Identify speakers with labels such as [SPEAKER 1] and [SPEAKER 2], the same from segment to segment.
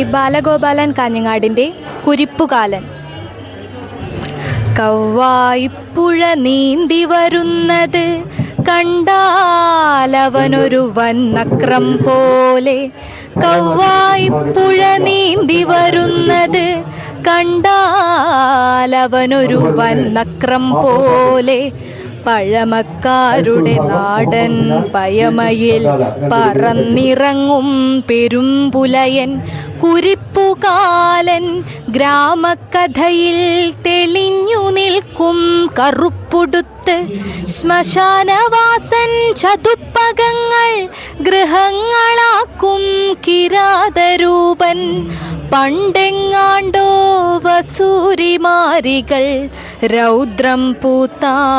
[SPEAKER 1] ഈ ബാലഗോപാലൻ കാഞ്ഞങ്ങാടിന്റെ കുരിപ്പുകാലൻ. കവ്വായിപ്പുഴ നീന്തി വരുന്നത് കണ്ടാലവനൊരു വന്നക്രം പോലെ. കവ്വായിപ്പുഴ നീന്തി വരുന്നത് കണ്ടാലവനൊരു വന്നക്രം പോലെ. പഴമക്കാരുടെ നാടൻ പയമയിൽ പറന്നിറങ്ങും പെരുമ്പുലയൻ കുരിപ്പുകാലൻ ഗ്രാമകഥയിൽ തെളിഞ്ഞു നിൽക്കും കറുപ്പുടുത്ത് ശ്മശാനവാസൻ ചതുപ്പകങ്ങൾ ഗൃഹങ്ങളാക്കും കിരാതരൂപൻ. പണ്ടെങ്ങാണ്ടോ വസൂരിമാരികൾ രൗദ്രം പൂത്താലാളുകിടപ്പായി.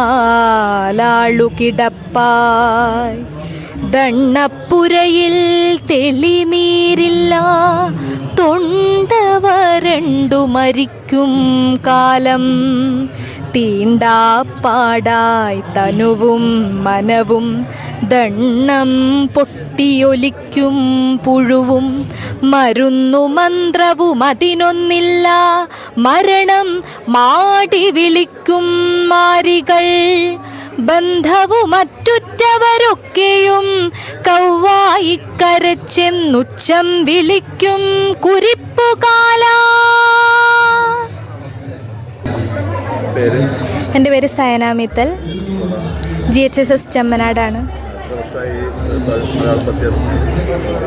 [SPEAKER 1] ദണ്ണപ്പുരയിൽ തെളിനീരില്ല തൊണ്ട വരണ്ടു മരിക്കും കാലം. തീണ്ടാപ്പാടായി തനുവും മനവും ദണ്ണം പൊട്ടിയൊലിക്കും പുഴുവും. മരുന്നു മന്ത്രവും അതിനൊന്നില്ല മരണം മാടി വിളിക്കും മാരികൾ. ബന്ധവും മറ്റുറ്റവരൊക്കെയും കൗവായി കരച്ചെന്നുച്ചം വിളിക്കും കുരിപ്പുകാല. എന്റെ പേര് സയനാമിത്തൽ ജി എച്ച് എസ് എസ് ചെമ്മനാടാണ്.
[SPEAKER 2] പദ്യം.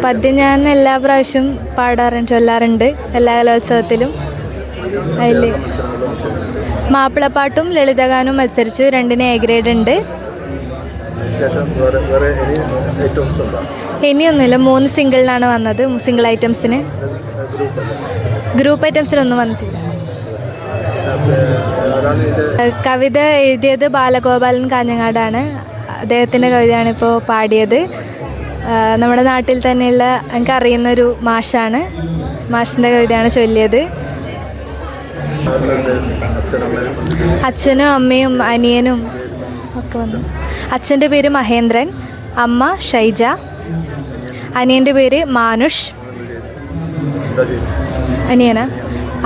[SPEAKER 1] പദ്യം ഞാൻ എല്ലാ പ്രാവശ്യവും പാടാറുണ്ട് ചൊല്ലാറുണ്ട് എല്ലാ കലോത്സവത്തിലും. അതിൽ മാപ്പിളപ്പാട്ടും ലളിതഗാനവും മത്സരിച്ചു രണ്ടിന് എ ഗ്രേഡ് ഉണ്ട്
[SPEAKER 2] ശേഷം വേറെ വേറെ ഇനി ഐറ്റംസ് ഉണ്ടോ
[SPEAKER 1] ഇനിയൊന്നുമില്ല. മൂന്ന് സിംഗിളിനാണ് വന്നത്. സിംഗിൾ ഐറ്റംസിന്.
[SPEAKER 2] ഗ്രൂപ്പ്
[SPEAKER 1] ഐറ്റംസിനൊന്നും വന്നിട്ടില്ല. കവിത എഴുതിയത് ബാലഗോപാലൻ കാഞ്ഞങ്ങാടാണ്. അദ്ദേഹത്തിന്റെ കവിതയാണ് ഇപ്പോൾ പാടിയത്. നമ്മുടെ നാട്ടിൽ തന്നെയുള്ള എനിക്ക് അറിയുന്നൊരു മാഷാണ്. മാഷിന്റെ കവിതയാണ് ചൊല്ലിയത്. അച്ഛനും അമ്മയും അനിയനും ഒക്കെ വന്നു. അച്ഛന്റെ പേര് മഹേന്ദ്രൻ അമ്മ ഷൈജ അനിയന്റെ പേര് മാനുഷ്. അനിയന?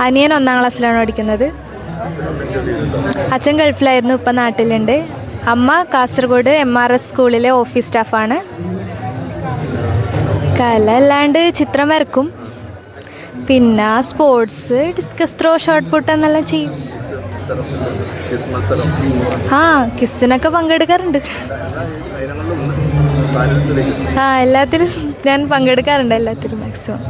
[SPEAKER 1] അനിയൻ ഒന്നാം ക്ലാസ്സിലാണ് പഠിക്കുന്നത്. അച്ഛൻ ഗൾഫിലായിരുന്നു ഇപ്പം നാട്ടിലുണ്ട്. അമ്മ കാസർഗോഡ് എം ആർ എസ് സ്കൂളിലെ ഓഫീസ് സ്റ്റാഫാണ്. കല അല്ലാണ്ട് ചിത്രം വരക്കും പിന്നെ sports discus throw shot put എന്നെല്ലാം ചെയ്യും? ആ കിസ്സിനൊക്കെ പങ്കെടുക്കാറുണ്ട്. ആ എല്ലാത്തിലും ഞാൻ പങ്കെടുക്കാറുണ്ട് എല്ലാത്തിലും മാക്സിമം